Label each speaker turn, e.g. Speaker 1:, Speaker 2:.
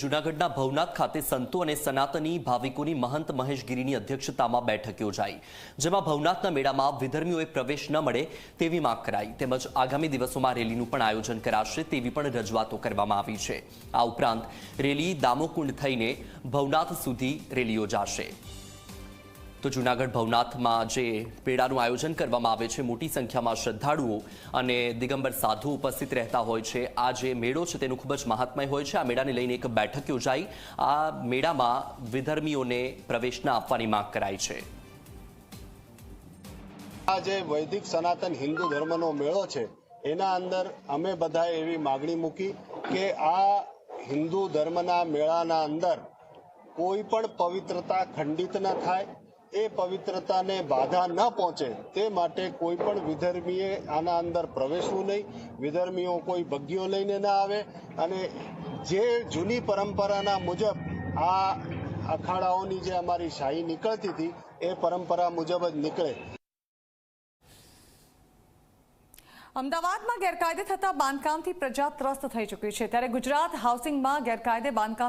Speaker 1: જૂનાગઢના ભવનાથ ખાતે સંતો અને સનાતની ભાવિકોની મહંત મહેશગીરીની અધ્યક્ષતામાં બેઠક યોજાઈ, જેમાં ભવનાથના મેળામાં વિધર્મીઓએ પ્રવેશ ન મળે તેવી માંગ કરાઈ. તેમજ આગામી દિવસોમાં રેલીનું પણ આયોજન કરાશે તેવી પણ રજૂઆતો કરવામાં આવી છે. આ ઉપરાંત રેલી દામોકુંડ થઈને ભવનાથ સુધી રેલી યોજાશે તો જૂનાગઢ ભવનાથમાં જે મેળાનું આયોજન કરવામાં આવે છે, મોટી સંખ્યામાં શ્રદ્ધાળુઓ અને દિગંબર સાધુ ઉપસ્થિત રહેતા હોય છે. આ જે મેળો છે તેનું ખૂબ જ મહાત્મય હોય છે. આ મેળાને લઈને એક બેઠક યોજાઈ. આ મેળામાં વિધર્મીઓને પ્રવેશ ન આપવાની માંગ કરાઈ છે.
Speaker 2: આ જે વૈદિક સનાતન હિન્દુ ધર્મનો મેળો છે, એના અંદર અમે બધાએ એવી માગણી મૂકી કે આ હિન્દુ ધર્મના મેળાના અંદર કોઈ પણ પવિત્રતા ખંડિત ન થાય એ પવિત્રતાને બાધા ન પહોંચે, તે માટે કોઈ પણ વિધર્મીએ આના અંદર પ્રવેશવું નહીં. વિધર્મીઓ કોઈ ભગ્યો લઈને ના આવે. અને જે જૂની પરંપરાના મુજબ આ અખાડાઓની જે અમારી શાહી નીકળતી હતી, એ પરંપરા મુજબ જ નીકળે.
Speaker 3: અમદાવાદમાં ગેરકાયદે થતા બાંધકામથી પ્રજા ત્રસ્ત થઈ ચૂકી છે. ત્યારે ગુજરાત હાઉસિંગમાં ગેરકાયદે બાંધકામ